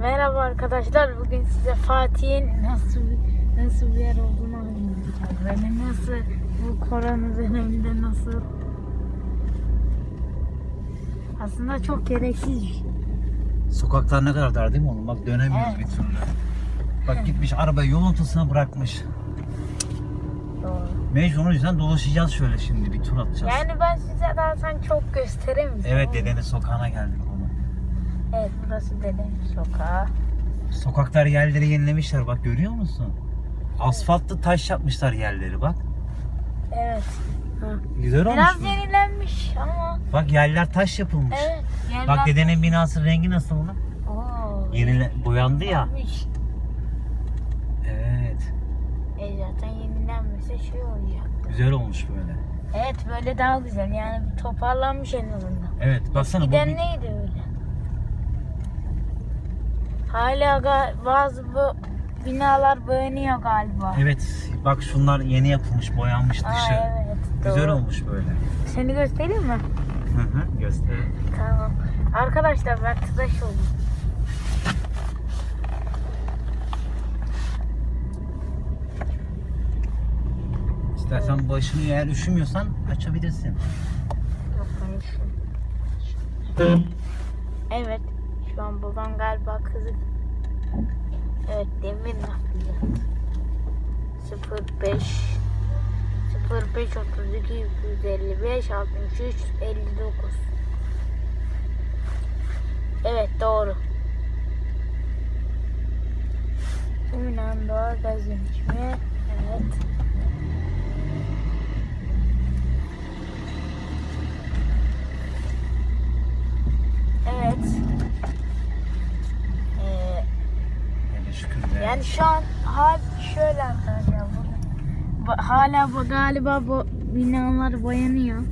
Merhaba arkadaşlar. Bugün size Fatih'in nasıl nasıl bir yer olduğunu anlatacağız. Böyle nasıl bu korona döneminde nasıl aslında çok gereksiz şey. Sokaklar ne kadar dar değil mi oğlum? Bak dönemiyoruz Evet. bir türlü. Bak gitmiş arabayı yol ortasına bırakmış. Doğru. Mecbur o yüzden dolaşacağız şöyle şimdi bir tur atacağız. Yani ben size daha sen çok gösteremeyeceğim. Evet dedenin sokağına geldik. Evet burası dedenin sokağı. Sokaklar yerleri yenilemişler bak görüyor musun? Asfaltlı taş yapmışlar yerleri bak. Evet. Ha. Güzel olmuş Biraz mu? yenilenmiş ama Bak yerler taş yapılmış. evet. Yerler... Bak dedenin binası rengi nasıl mı? Oo, Yenile boyandı ya. yenilenmiş. Evet. E zaten yenilenmese şey olacak. Güzel olmuş böyle. Evet böyle daha güzel yani bir toparlanmış en azından. Evet baksana bu Giden bir- neydi öyle? Hala bazı bu binalar boyanıyor galiba. Evet bak şunlar yeni yapılmış boyanmış Aa, dışı. evet, Güzel doğru. olmuş böyle. Seni göstereyim mi? Hı hı gösterelim. Tamam. Arkadaşlar ben tıraş oldum. İstersen başını eğer üşümüyorsan açabilirsin. Yok ben üşüyorum. Evet. Şu an babam galiba kızı. Evet demir nakliyat. 05 05 32 255 63 59 Evet doğru. Ümran Doğa Gazinçme. Evet. Evet. Yani şu an hal şöyle arkadaşlar Hala bu galiba bu binalar boyanıyor.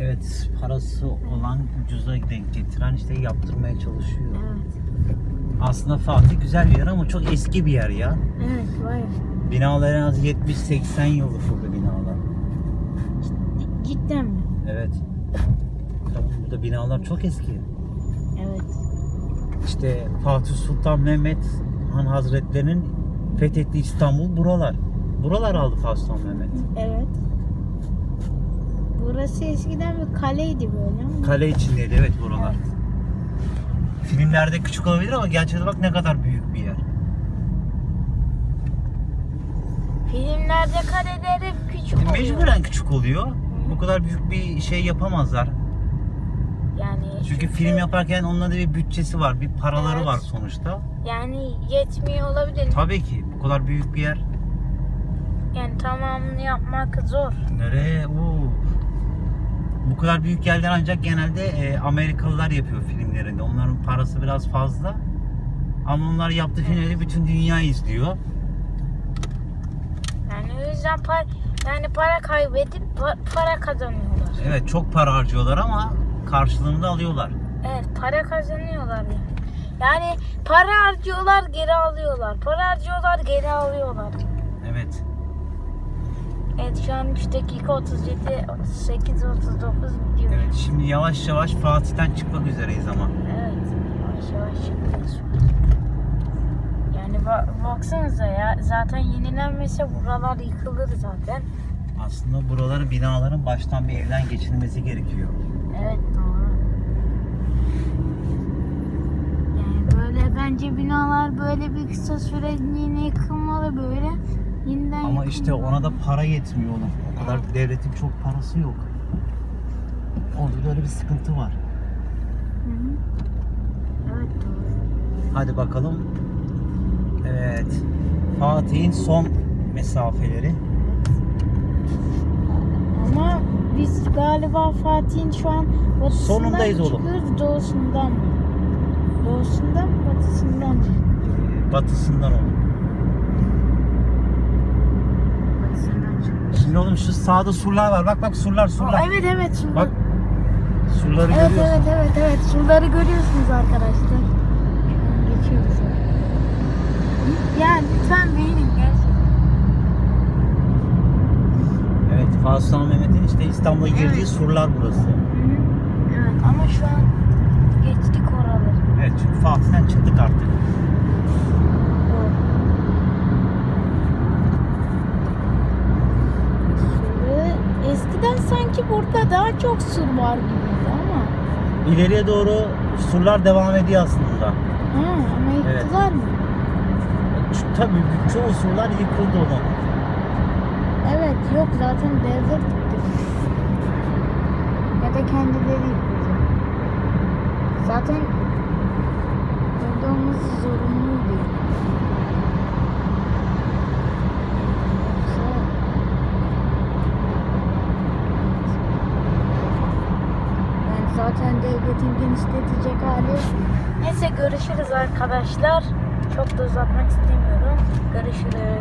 Evet parası olan ucuza denk getiren işte yaptırmaya çalışıyor. Evet. Aslında Fatih güzel bir yer ama çok eski bir yer ya. Evet var. Binalar en az 70-80 yıllık burada binalar. Cidden mi? Evet. Burada binalar çok eski. Evet. İşte Fatih Sultan Mehmet Han Hazretleri'nin fethettiği İstanbul buralar. Buralar aldı Fatih Sultan Mehmet. Evet. Burası eskiden bir kaleydi böyle ama. Kale içindeydi evet buralar. Evet. Filmlerde küçük olabilir ama gerçekten bak ne kadar büyük bir yer. Filmlerde kaleler hep küçük oluyor. Mecburen küçük oluyor. Bu kadar büyük bir şey yapamazlar. Yani Çünkü film yaparken onların da bir bütçesi var, bir paraları Evet. var sonuçta. yani yetmiyor olabilir. Tabii ki bu kadar büyük bir yer. Yani tamamını yapmak zor. Nereye? Oo. Bu kadar büyük yerler ancak genelde e, Amerikalılar yapıyor filmlerinde. Onların parası biraz fazla. Ama onlar yaptığı filmleri bütün dünya izliyor. Yani o yüzden para, yani para kaybedip pa- para kazanıyorlar. Evet çok para harcıyorlar ama karşılığını da alıyorlar. Evet para kazanıyorlar yani. Yani para harcıyorlar geri alıyorlar. Para harcıyorlar geri alıyorlar. Evet. Evet şu an 3 dakika 37 38 39 gidiyor. Evet şimdi yavaş yavaş Fatih'ten çıkmak üzereyiz ama. Evet. Yavaş yavaş çıkıyoruz. Yani ba- baksanıza ya zaten yenilenmese buralar yıkılır zaten. Aslında buraların binaların baştan bir evden geçilmesi gerekiyor. Evet doğru. Yani böyle bence binalar böyle bir kısa süreliğine yıkılmalı böyle. Yeniden Ama işte yıkılmalı. ona da para yetmiyor oğlum. O kadar devletin çok parası yok. Orada böyle bir sıkıntı var. Hı hı. Evet doğru. Hadi bakalım. Evet. Fatih'in son mesafeleri. Ama biz galiba Fatih'in şu an batısından Sonundayız oğlum. çıkıyoruz doğusundan mı? Doğusundan mı batısından mı? Batısından oğlum. Batısından. Şimdi oğlum şu sağda surlar var. Bak bak surlar surlar. Aa, evet evet şimdi. Bak surları Evet görüyorsun. evet evet evet. Şunları görüyorsunuz arkadaşlar. Geçiyoruz. Ya lütfen beğenin gerçekten. Evet Fatih Sultan Mehmet'in işte İstanbul'a girdiği Evet. surlar burası. Hı hı. Evet ama şu an geçtik oraları. Evet çünkü Fatih'ten çıktık artık. Şöyle, eskiden sanki burada daha çok sur var gibiydi ama. İleriye doğru surlar devam ediyor aslında. Ha, ama Evet. mı? Ç- Tabii çoğu surlar yıkıldı onun. Evet yok zaten devlet gitti. Ya da kendileri yıkıldı. Zaten orada olması zorunluydu. Yani zaten devletin genişletecek hali. Neyse görüşürüz arkadaşlar. Çok da uzatmak istemiyorum. Görüşürüz.